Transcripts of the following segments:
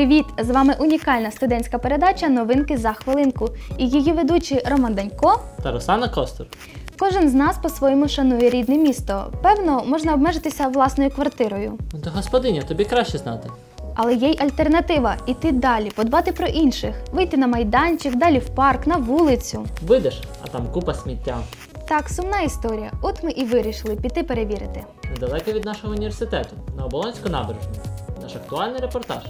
Привіт! З вами унікальна студентська передача Новинки за хвилинку і її ведучий Роман Данько. Та Руслана Костер. Кожен з нас по-своєму шанує рідне місто. Певно, можна обмежитися власною квартирою. Та господиня, тобі краще знати. Але є й альтернатива іти далі, подбати про інших, вийти на майданчик, далі в парк, на вулицю. Вийдеш, а там купа сміття. Так, сумна історія. От ми і вирішили піти перевірити. Недалеко від нашого університету, на Оболонську набережну. Наш актуальний репортаж.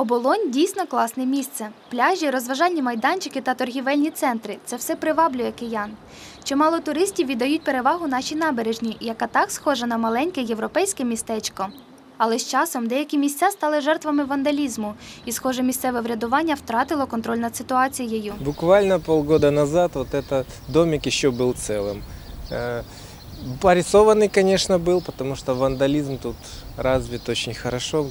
Оболонь дійсно класне місце. Пляжі, розважальні майданчики та торгівельні центри це все приваблює киян. Чимало туристів віддають перевагу нашій набережній, яка так схожа на маленьке європейське містечко. Але з часом деякі місця стали жертвами вандалізму, і, схоже, місцеве врядування втратило контроль над ситуацією. Буквально полгода назад вот этот домик еще был целым. Э, Порисованный, конечно, был, потому что вандализм тут развит очень хорошо.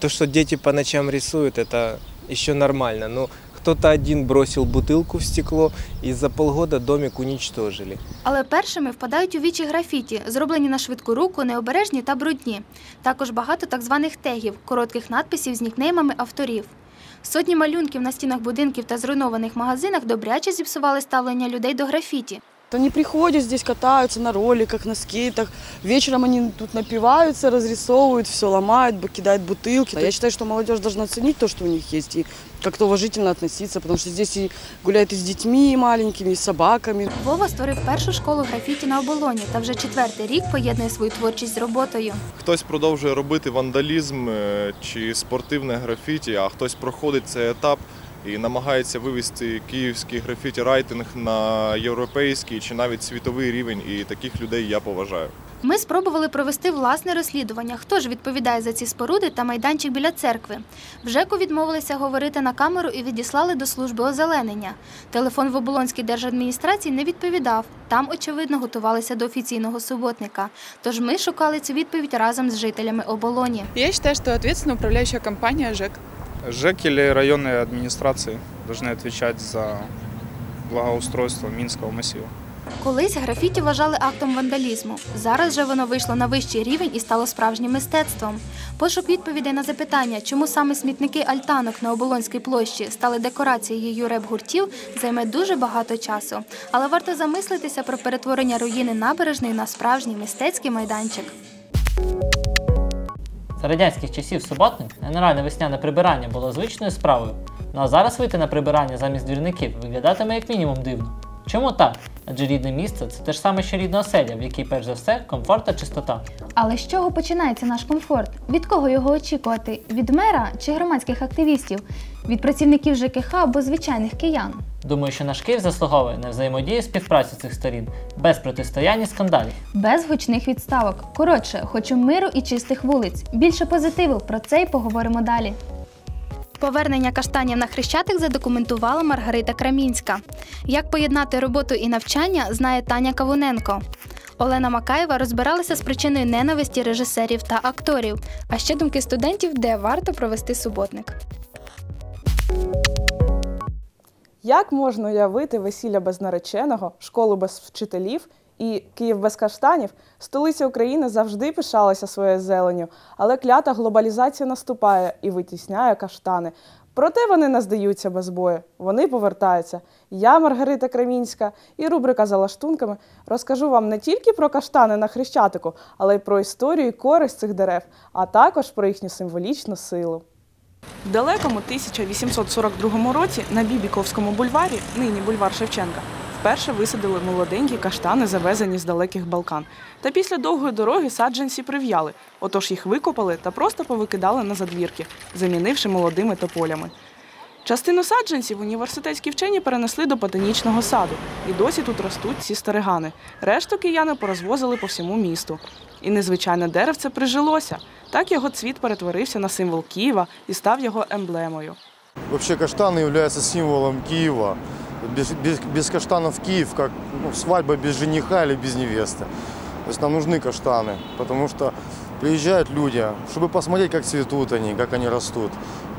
То, что дети по ночам рисуют, это еще нормально. Но кто-то один бросил бутылку в стекло, и за полгода домик уничтожили. Але першими впадають у вічі графіті, зроблені на швидку руку, необережні та брудні. Також багато так званих тегів, коротких надписів з нікнеймами авторів. Сотні малюнків на стінах будинків та зруйнованих магазинах добряче зіпсували ставлення людей до графіті. Они приходят здесь, катаются на роликах, на скейтах. Вечером они тут напиваются, разрисовывают, все ломают, кидают бутылки. Я считаю, что молодежь должна ценить то, что у них есть, и как-то уважительно относиться, потому что здесь и гуляют и с детьми маленькими, и с собаками. Вова створив першу школу графіті на оболоні та вже четвертий рік поєднує свою творчість з роботою. Хтось продовжує робити вандалізм е, чи спортивне графіті, а хтось проходить цей етап і намагається вивести київський графіті райтинг на європейський чи навіть світовий рівень. І таких людей я поважаю. Ми спробували провести власне розслідування, хто ж відповідає за ці споруди та майданчик біля церкви. В ЖЕКу відмовилися говорити на камеру і відіслали до служби озеленення. Телефон в Оболонській держадміністрації не відповідав. Там, очевидно, готувалися до офіційного суботника. Тож ми шукали цю відповідь разом з жителями оболоні. Я считаю, что ответственная управляющая компания ЖЭК. ЖЭК или районные администрации должны отвечать за благоустройство Минского массива. Колись графіті вважали актом вандалізму. Зараз же воно вийшло на вищий рівень і стало справжнім мистецтвом. Пошук відповідей на запитання, чому саме смітники альтанок на Оболонській площі стали декорацією реп-гуртів, займе дуже багато часу. Але варто замислитися про перетворення руїни набережної на справжній мистецький майданчик. За радянських часів суботник, генеральне весняне прибирання було звичною справою. Ну а зараз вийти на прибирання замість двірників виглядатиме як мінімум дивно. Чому так? Адже рідне місце це те ж саме, що рідна оселя, в якій перш за все комфорт та чистота. Але з чого починається наш комфорт? Від кого його очікувати? Від мера чи громадських активістів? Від працівників ЖКХ або звичайних киян? Думаю, що наш Київ заслуговує на взаємодію і співпрацю цих сторін, без протистояння і скандалів. Без гучних відставок. Коротше, хочу миру і чистих вулиць. Більше позитиву. Про це й поговоримо далі. Повернення каштанів на хрещатик задокументувала Маргарита Крамінська. Як поєднати роботу і навчання, знає Таня Кавуненко. Олена Макаєва розбиралася з причиною ненависті режисерів та акторів, а ще думки студентів, де варто провести суботник. Як можна уявити весілля без нареченого, школу без вчителів і Київ без каштанів? Столиця України завжди пишалася своєю зеленю, але клята глобалізація наступає і витісняє каштани. Проте вони не здаються без бою, вони повертаються. Я, Маргарита Кремінська, і рубрика за лаштунками розкажу вам не тільки про каштани на Хрещатику, але й про історію і користь цих дерев, а також про їхню символічну силу. В далекому 1842 році на Бібіковському бульварі, нині бульвар Шевченка, вперше висадили молоденькі каштани, завезені з далеких Балкан. Та після довгої дороги саджанці прив'яли, отож їх викопали та просто повикидали на задвірки, замінивши молодими тополями. Частину саджанців університетські вчені перенесли до ботанічного саду, і досі тут ростуть ці старигани. Решту кияни порозвозили по всьому місту. І незвичайне деревце прижилося. Так його цвіт перетворився на символ Києва і став його емблемою. Вообще каштаны являются символом Киева. Без, без, без каштанов Киев как ну, свадьба без жениха или без невесты. То есть нам нужны каштаны, потому что приезжают люди, чтобы посмотреть, как цветут они, как они растут.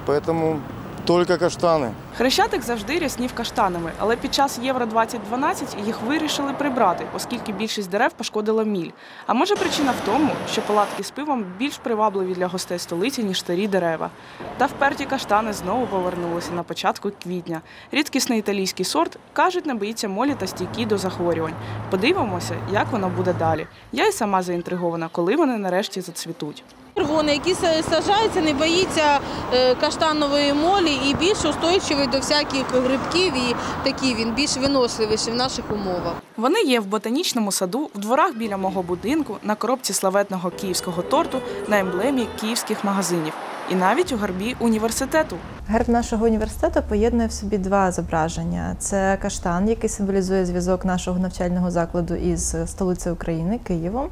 Поэтому только каштаны. Хрещатик завжди ряснів каштанами, але під час Євро 2012 їх вирішили прибрати, оскільки більшість дерев пошкодила міль. А може причина в тому, що палатки з пивом більш привабливі для гостей столиці, ніж старі дерева. Та вперті каштани знову повернулися на початку квітня. Рідкісний італійський сорт кажуть, не боїться молі та стійкий до захворювань. Подивимося, як воно буде далі. Я й сама заінтригована, коли вони нарешті зацвітуть. Пергони, які са- саджаються, не боїться е, каштанової молі і більш устойчивий до всяких грибків, і такий він більш виносливіший в наших умовах. Вони є в ботанічному саду, в дворах біля мого будинку, на коробці славетного київського торту, на емблемі київських магазинів і навіть у гарбі університету. Герб нашого університету поєднує в собі два зображення: це каштан, який символізує зв'язок нашого навчального закладу із столицею України Києвом,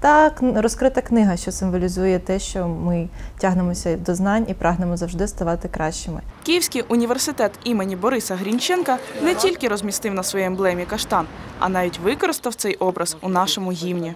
та розкрита книга, що символізує те, що ми тягнемося до знань і прагнемо завжди ставати кращими. Київський університет імені Бориса Грінченка не тільки розмістив на своїй емблемі каштан, а навіть використав цей образ у нашому гімні.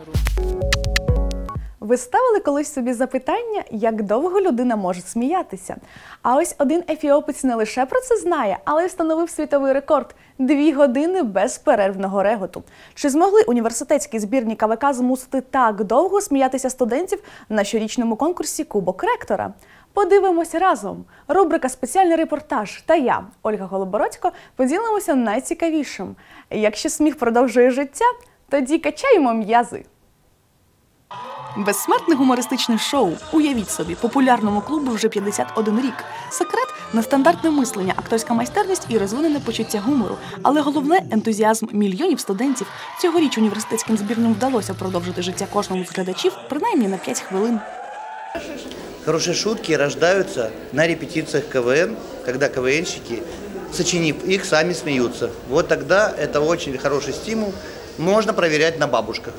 Ви ставили колись собі запитання, як довго людина може сміятися? А ось один ефіопець не лише про це знає, але й встановив світовий рекорд дві години безперервного реготу. Чи змогли університетські збірні КВК змусити так довго сміятися студентів на щорічному конкурсі Кубок ректора? Подивимося разом. Рубрика Спеціальний репортаж та я, Ольга Голобородько, поділимося найцікавішим. Якщо сміх продовжує життя, тоді качаємо м'язи. Безсмертне гумористичне шоу. Уявіть собі, популярному клубу вже 51 рік. Секрет нестандартне мислення, акторська майстерність і розвинене почуття гумору. Але головне ентузіазм мільйонів студентів. Цьогоріч університетським збірним вдалося продовжити життя кожному з глядачів принаймні на 5 хвилин. Хорошие шутки рождаются на репетициях КВН, когда КВНщики, сочинив их, сами смеются. Вот тогда это очень хороший стимул. Можно проверять на бабушках.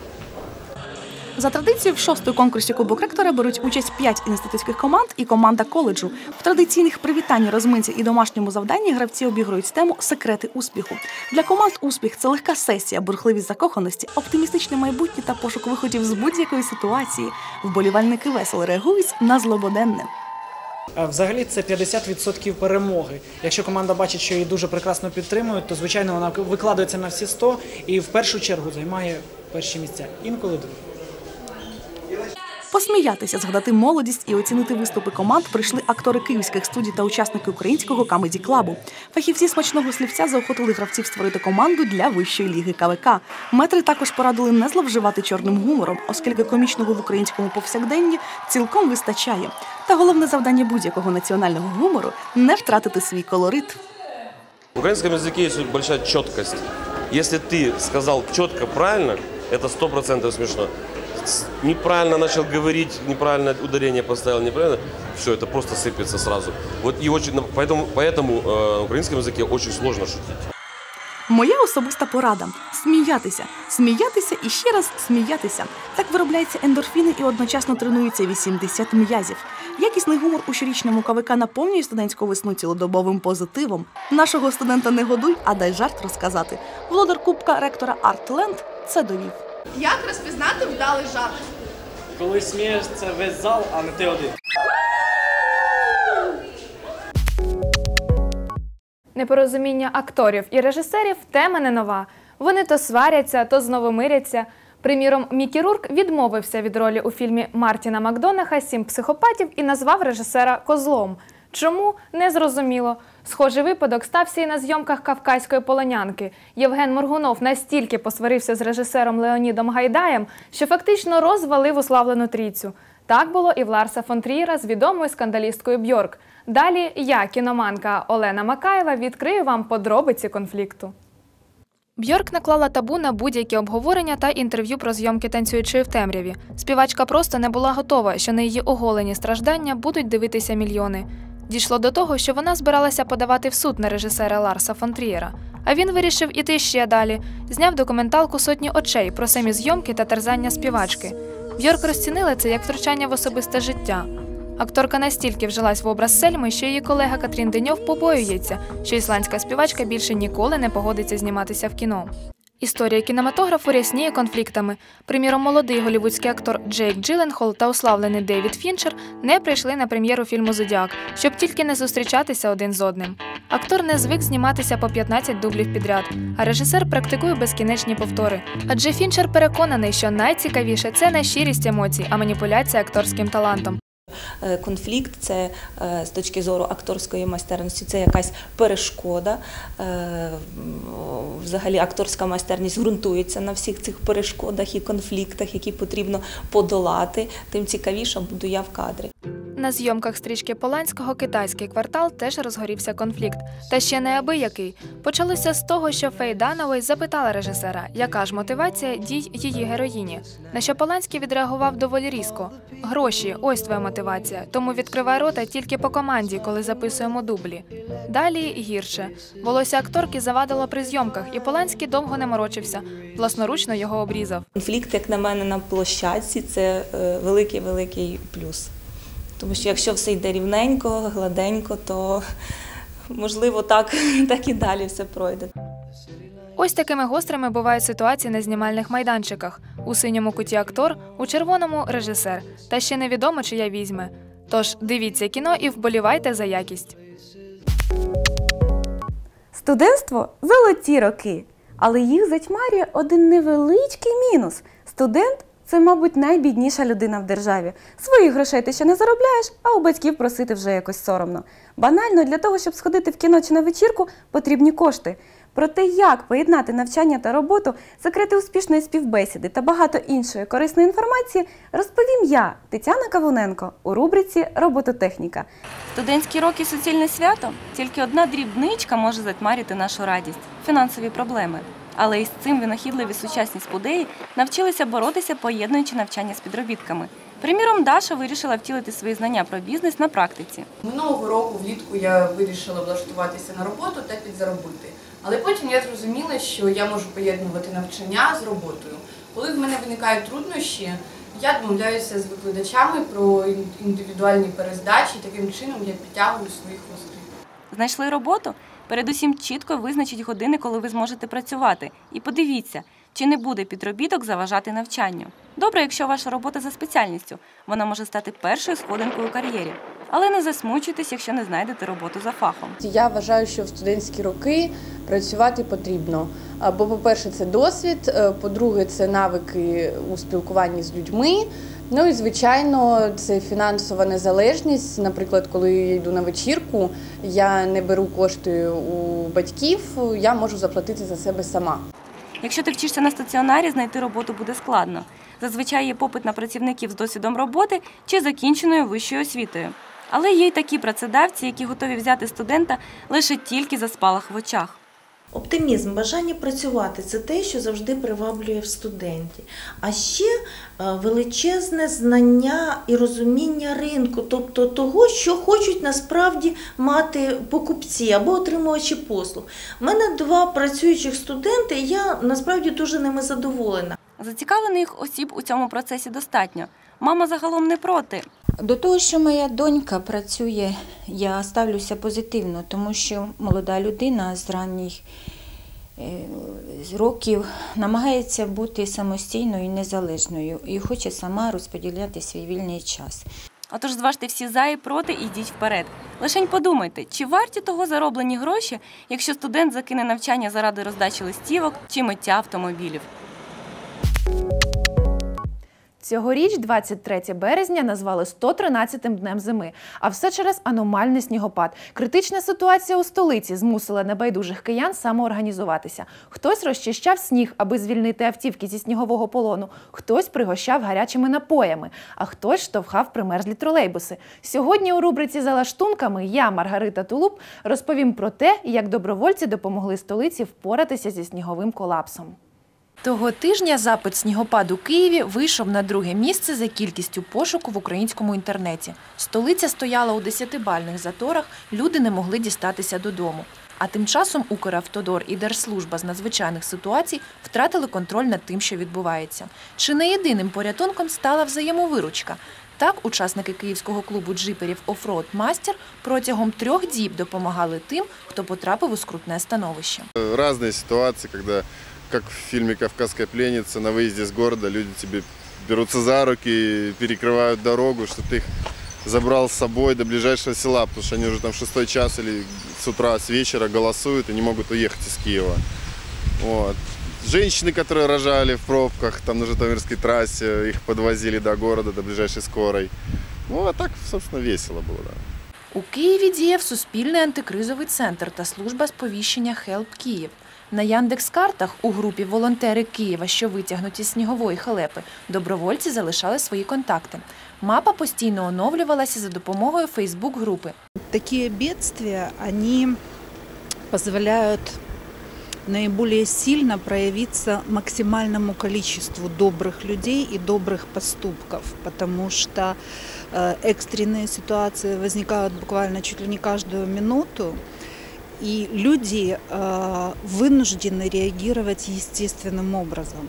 За традицією, в шостому конкурсі Кубок ректора беруть участь п'ять інститутських команд і команда коледжу. В традиційних привітанні, розминці і домашньому завданні гравці обігрують тему секрети успіху. Для команд успіх це легка сесія, бурхливість закоханості, оптимістичне майбутнє та пошук виходів з будь-якої ситуації. Вболівальники весело реагують на злободенне. Взагалі це 50% перемоги. Якщо команда бачить, що її дуже прекрасно підтримують, то звичайно вона викладається на всі 100 і в першу чергу займає перші місця. Інколи друге. Посміятися, згадати молодість і оцінити виступи команд прийшли актори київських студій та учасники українського камеді клабу. Фахівці смачного слівця заохотили гравців створити команду для вищої ліги КВК. Метри також порадили не зловживати чорним гумором, оскільки комічного в українському повсякденні цілком вистачає. Та головне завдання будь-якого національного гумору не втратити свій колорит. В украинском языке есть большая четкость. Если ты сказал четко, правильно, это сто процентов смешно. С- Неправильно начал говорить, неправильно ударение поставил, неправильно, все, это просто сыпется сразу. Вот и очень, поэтому, поэтому э, на украинском языке очень сложно шутить. Моя особиста порада сміятися, сміятися і ще раз сміятися. Так виробляються ендорфіни і одночасно тренуються 80 м'язів. Якісний гумор у щорічному КВК наповнює студентську весну цілодобовим позитивом. Нашого студента не годуй, а дай жарт розказати. Володар Кубка ректора Артленд це довів. Як розпізнати вдалий жарт? Коли смієшся весь зал, а не ти один. Непорозуміння акторів і режисерів тема не нова. Вони то сваряться, то знову миряться. Приміром, Мікі Рурк відмовився від ролі у фільмі Мартіна Макдонаха Сім психопатів і назвав режисера козлом. Чому не зрозуміло. Схожий випадок стався і на зйомках кавказької полонянки. Євген Моргунов настільки посварився з режисером Леонідом Гайдаєм, що фактично розвалив уславлену трійцю. Так було і в Ларса фон Трієра з відомою скандалісткою Бьорк. Далі я, кіноманка Олена Макаєва, відкрию вам подробиці конфлікту. Бьорк наклала табу на будь-які обговорення та інтерв'ю про зйомки танцюючої в темряві. Співачка просто не була готова, що на її оголені страждання будуть дивитися мільйони. Дійшло до того, що вона збиралася подавати в суд на режисера Ларса фон Трієра. А він вирішив іти ще далі. Зняв документалку сотні очей про самі зйомки та терзання співачки. Бьорк розцінила це як втручання в особисте життя. Акторка настільки вжилась в образ Сельми, що її колега Катрін Деньов побоюється, що ісландська співачка більше ніколи не погодиться зніматися в кіно. Історія кінематографу рясніє конфліктами. Приміром, молодий голівудський актор Джейк Джилленхол та уславлений Девід Фінчер не прийшли на прем'єру фільму Зодіак, щоб тільки не зустрічатися один з одним. Актор не звик зніматися по 15 дублів підряд, а режисер практикує безкінечні повтори. Адже Фінчер переконаний, що найцікавіше це не щирість емоцій, а маніпуляція акторським талантом. Е, Конфлікт це е, з точки зору акторської майстерності, це якась перешкода. Е, Взагалі акторська майстерність ґрунтується на всіх цих перешкодах і конфліктах, які потрібно подолати. Тим цікавіше буду я в кадрі. На зйомках стрічки Поланського китайський квартал теж розгорівся конфлікт. Та ще неабиякий. Почалося з того, що Фей Дановий запитала режисера, яка ж мотивація дій її героїні. На що Поланський відреагував доволі різко: гроші, ось твоя мотивація. Тому відкривай рота тільки по команді, коли записуємо дублі. Далі гірше. Волосся акторки завадило при зйомках, і Поланський довго не морочився. Власноручно його обрізав. Конфлікт, як на мене, на площадці це е, великий великий плюс. Тому що якщо все йде рівненько, гладенько, то можливо так, так і далі все пройде. Ось такими гострими бувають ситуації на знімальних майданчиках. У синьому куті актор, у червоному режисер. Та ще невідомо, чия візьме. Тож дивіться кіно і вболівайте за якість. Студентство золоті роки, але їх затьмарює один невеличкий мінус. Студент це, мабуть, найбідніша людина в державі. Своїх грошей ти ще не заробляєш, а у батьків просити вже якось соромно. Банально для того, щоб сходити в кіно чи на вечірку, потрібні кошти. Про те, як поєднати навчання та роботу, секрети успішної співбесіди та багато іншої корисної інформації розповім я, Тетяна Кавуненко, у рубриці Робототехніка. Студентські роки суцільне свято. Тільки одна дрібничка може затьмарити нашу радість фінансові проблеми. Але із цим винахідливі сучасні спудеї навчилися боротися, поєднуючи навчання з підробітками. Приміром, Даша вирішила втілити свої знання про бізнес на практиці. Минулого року влітку я вирішила влаштуватися на роботу та підзаробити. Але потім я зрозуміла, що я можу поєднувати навчання з роботою. Коли в мене виникають труднощі, я домовляюся з викладачами про індивідуальні перездачі, таким чином я підтягую своїх майстрів. Знайшли роботу? Передусім чітко визначіть години, коли ви зможете працювати. І подивіться, чи не буде підробіток заважати навчанню. Добре, якщо ваша робота за спеціальністю, вона може стати першою сходинкою у кар'єрі. Але не засмучуйтесь, якщо не знайдете роботу за фахом. Я вважаю, що в студентські роки працювати потрібно. Бо, по-перше, це досвід, е, по-друге, це навики у спілкуванні з людьми. Ну і звичайно, це фінансова незалежність. Наприклад, коли я йду на вечірку, я не беру кошти у батьків, я можу заплатити за себе сама. Якщо ти вчишся на стаціонарі, знайти роботу буде складно. Зазвичай є попит на працівників з досвідом роботи чи закінченою вищою освітою. Але є й такі працедавці, які готові взяти студента лише тільки за спалах в очах. Оптимізм, бажання працювати це те, що завжди приваблює в студенті. А ще е, величезне знання і розуміння ринку, тобто того, що хочуть насправді мати покупці або отримувачі послуг. У мене два працюючих студенти, і я насправді дуже ними задоволена. Зацікавлених осіб у цьому процесі достатньо. Мама загалом не проти. До того, що моя донька працює, я ставлюся позитивно, тому що молода людина з ранніх років намагається бути самостійною і незалежною і хоче сама розподіляти свій вільний час. Отож, зважте всі за і проти і йдіть вперед. Лишень подумайте, чи варті того зароблені гроші, якщо студент закине навчання заради роздачі листівок чи миття автомобілів. Цьогоріч, 23 березня, назвали 113-м днем зими. А все через аномальний снігопад. Критична ситуація у столиці змусила небайдужих киян самоорганізуватися. Хтось розчищав сніг, аби звільнити автівки зі снігового полону, хтось пригощав гарячими напоями, а хтось штовхав примерзлі тролейбуси. Сьогодні у рубриці за лаштунками я, Маргарита Тулуб, розповім про те, як добровольці допомогли столиці впоратися зі сніговим колапсом. Того тижня запит снігопаду у Києві вийшов на друге місце за кількістю пошуку в українському інтернеті. Столиця стояла у десятибальних заторах, люди не могли дістатися додому. А тим часом Укравтодор і Держслужба з надзвичайних ситуацій втратили контроль над тим, що відбувається. Чи не єдиним порятунком стала взаємовиручка? Так, учасники київського клубу джиперів Офроуд Мастер протягом трьох діб допомагали тим, хто потрапив у скрутне становище. Разные ситуации, когда как в фильме «Кавказская пленница», на выезде с города люди тебе берутся за руки, перекрывают дорогу, чтобы ты их забрал с собой до ближайшего села, потому что они уже там шестой час или с утра, с вечера голосуют и не могут уехать из Киева. Вот. Женщины, которые рожали в пробках там на Житомирской трассе, их подвозили до города, до ближайшей скорой. Ну, а так, собственно, весело было, да. У Києві діяв Суспільний антикризовий центр та служба сповіщення Хелп Київ. На Яндекс.Картах у групі Волонтери Києва, що витягнуті з снігової халепи, добровольці залишали свої контакти. Мапа постійно оновлювалася за допомогою Фейсбук-групи. Такие бедствия, они позволяют наиболее сильно проявиться максимальному количеству добрых людей и добрых поступков, потому что э, экстренные ситуации возникают буквально чуть ли не каждую минуту, и люди э, вынуждены реагировать естественным образом.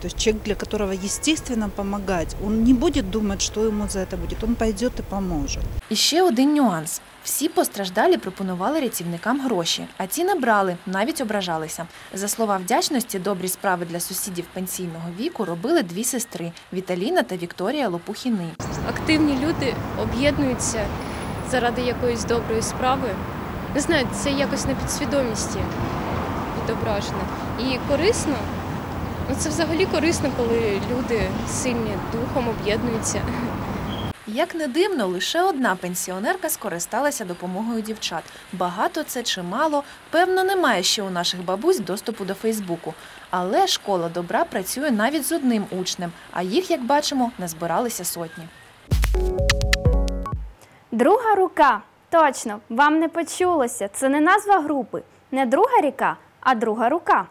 То есть человек, для которого естественно помогать, он не будет думать, что ему за это будет, он пойдет и поможет. І ще один нюанс: всі постраждалі пропонували рятівникам гроші, а ті не брали, навіть ображалися. За слова вдячності, добрі справи для сусідів пенсійного віку робили дві сестри Віталіна та Вікторія Лопухіни. активні люди об'єднуються заради якоїсь доброї справи. Не знаю, це якось на підсвідомості відображено. І корисно, ну це взагалі корисно, коли люди сильні духом об'єднуються. Як не дивно, лише одна пенсіонерка скористалася допомогою дівчат. Багато це чи мало, певно, немає ще у наших бабусь доступу до Фейсбуку. Але школа добра працює навіть з одним учнем, а їх, як бачимо, назбиралися сотні. Друга рука. Точно, вам не почулося. Це не назва групи, не друга ріка, а друга рука.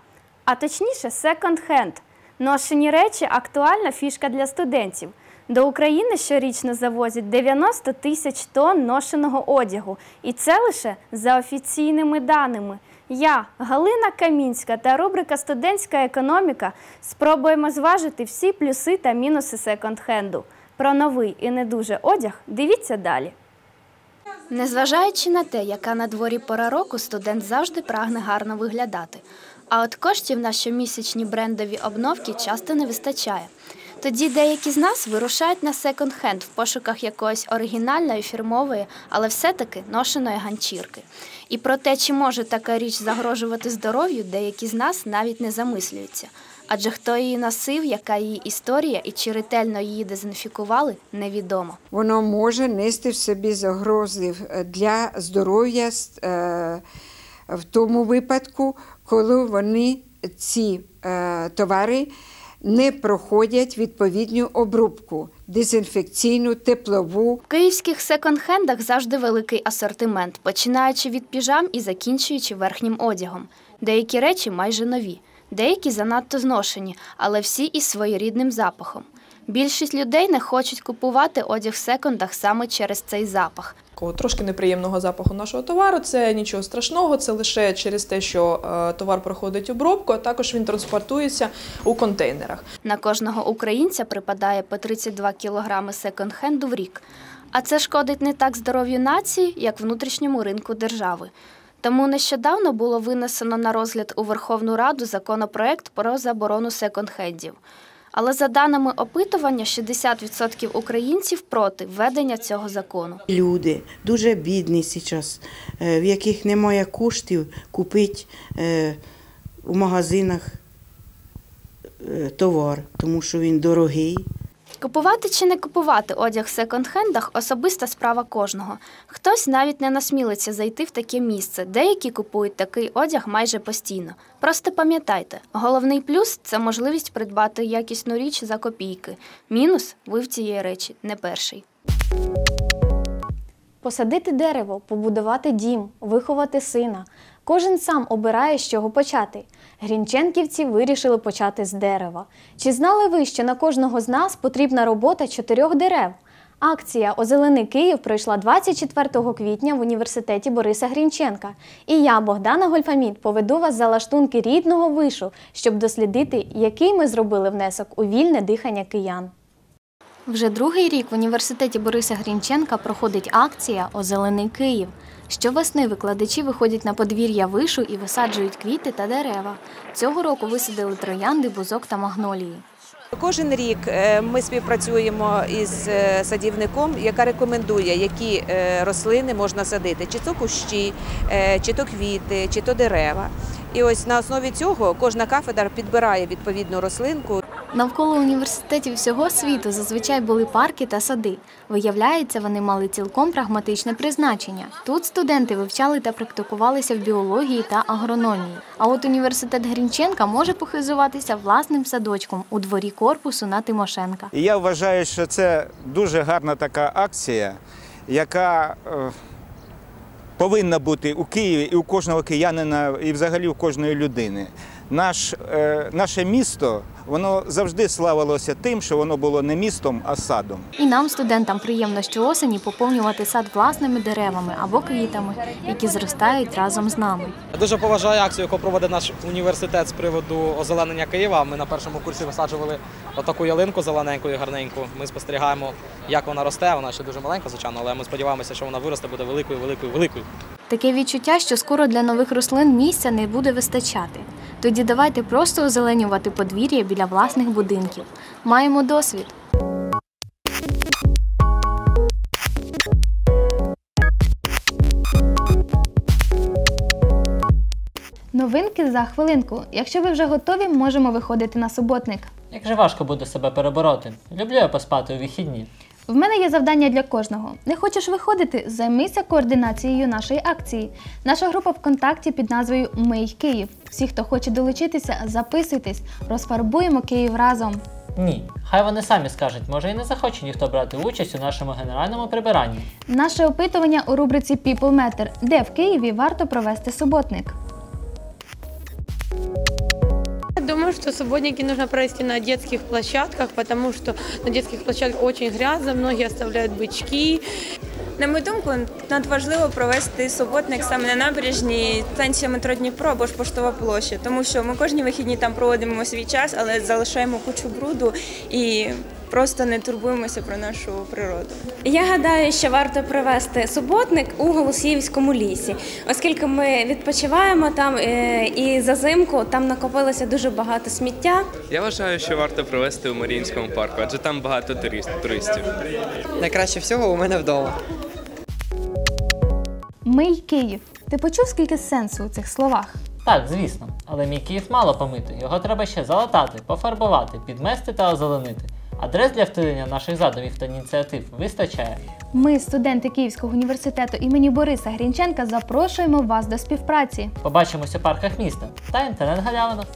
А точніше, секонд-хенд. Ношені речі актуальна фішка для студентів. До України щорічно завозять 90 тисяч тонн ношеного одягу. І це лише за офіційними даними. Я, Галина Камінська та рубрика Студентська економіка спробуємо зважити всі плюси та мінуси секонд-хенду. Про новий і не дуже одяг дивіться далі. Незважаючи на те, яка на дворі пора року, студент завжди прагне гарно виглядати. А от коштів на щомісячні брендові обновки часто не вистачає. Тоді деякі з нас вирушають на секонд-хенд в пошуках якоїсь оригінальної, фірмової, але все-таки ношеної ганчірки. І про те, чи може така річ загрожувати здоров'ю, деякі з нас навіть не замислюються. Адже хто її носив, яка її історія і чи ретельно її дезінфікували, невідомо. Воно може нести в собі загрози для здоров'я е, в тому випадку, коли вони ці е, товари не проходять відповідну обробку дезінфекційну, теплову. В київських секонд-хендах завжди великий асортимент, починаючи від піжам і закінчуючи верхнім одягом. Деякі речі майже нові, деякі занадто зношені, але всі із своєрідним запахом. Більшість людей не хочуть купувати одяг в секондах саме через цей запах. Трошки неприємного запаху нашого товару. Це нічого страшного, це лише через те, що е, товар проходить обробку, а також він транспортується у контейнерах. На кожного українця припадає по 32 кілограми секонд-хенду в рік. А це шкодить не так здоров'ю нації, як внутрішньому ринку держави. Тому нещодавно було винесено на розгляд у Верховну Раду законопроект про заборону секонд-хендів. Але за даними опитування, 60% українців проти введення цього закону. Люди дуже бідні зараз, е, в яких немає коштів купити е, в магазинах е, товар, тому що він дорогий. Купувати чи не купувати одяг в секонд-хендах особиста справа кожного. Хтось навіть не насмілиться зайти в таке місце. Деякі купують такий одяг майже постійно. Просто пам'ятайте, головний плюс це можливість придбати якісну річ за копійки. Мінус ви в цієї речі не перший. Посадити дерево, побудувати дім, виховати сина. Кожен сам обирає, з чого почати. Грінченківці вирішили почати з дерева. Чи знали ви, що на кожного з нас потрібна робота чотирьох дерев? Акція Озелени Київ пройшла 24 квітня в університеті Бориса Грінченка. І я, Богдана Гольфамід, поведу вас за лаштунки рідного вишу, щоб дослідити, який ми зробили внесок у вільне дихання киян. Вже другий рік в університеті Бориса Грінченка проходить акція Озелений Київ. Щовесни викладачі виходять на подвір'я вишу і висаджують квіти та дерева. Цього року висадили троянди, бузок та магнолії. Кожен рік е, ми співпрацюємо із е, садівником, яка рекомендує, які е, рослини можна садити, чи то кущі, чи то квіти, чи то дерева. І ось на основі цього кожна кафедра підбирає відповідну рослинку. Навколо університетів всього світу зазвичай були парки та сади. Виявляється, вони мали цілком прагматичне призначення. Тут студенти вивчали та практикувалися в біології та агрономії. А от університет Грінченка може похизуватися власним садочком у дворі корпусу на Тимошенка. Я вважаю, що це дуже гарна така акція, яка е, повинна бути у Києві і у кожного киянина, і взагалі у кожної людини. Наш, е, наше місто воно завжди славилося тим, що воно було не містом, а садом. І нам, студентам, приємно щоосені поповнювати сад власними деревами або квітами, які зростають разом з нами. Я дуже поважаю акцію, яку проводить наш університет з приводу озеленення Києва. Ми на першому курсі висаджували отаку ялинку зелененьку і гарненьку. Ми спостерігаємо, як вона росте. Вона ще дуже маленька, звичайно, але ми сподіваємося, що вона виросте, буде великою, великою, великою. Таке відчуття, що скоро для нових рослин місця не буде вистачати. Тоді давайте просто озеленювати подвір'я біля власних будинків. Маємо досвід. Новинки за хвилинку. Якщо ви вже готові, можемо виходити на суботник. Як же важко буде себе перебороти. Люблю я поспати у вихідні. В мене є завдання для кожного. Не хочеш виходити? Займися координацією нашої акції. Наша група ВКонтакті під назвою Мий Київ. Всі, хто хоче долучитися, записуйтесь, розфарбуємо Київ разом. Ні, хай вони самі скажуть, може і не захоче ніхто брати участь у нашому генеральному прибиранні. Наше опитування у рубриці People Matter, де в Києві варто провести суботник. Думаю, что субботники нужно провести на детских площадках, потому что на детских площадках очень грязно, многие оставляют бычки. На мою думку, надважливо провести суботник саме на набережній станції метро Дніпро або ж поштова площа, тому що ми кожні вихідні там проводимо свій час, але залишаємо кучу бруду і просто не турбуємося про нашу природу. Я гадаю, що варто провести суботник у Голосіївському лісі, оскільки ми відпочиваємо там е, і за зимку там накопилося дуже багато сміття. Я вважаю, що варто провести у Маріїнському парку, адже там багато туристів. Найкраще всього у мене вдома. Мий Київ. Ти почув скільки сенсу у цих словах? Так, звісно, але мій Київ мало помити. Його треба ще залатати, пофарбувати, підмести та озеленити. Адрес для втілення наших задумів та ініціатив вистачає. Ми, студенти Київського університету імені Бориса Грінченка, запрошуємо вас до співпраці. Побачимося у парках міста та інтернет-галявинах.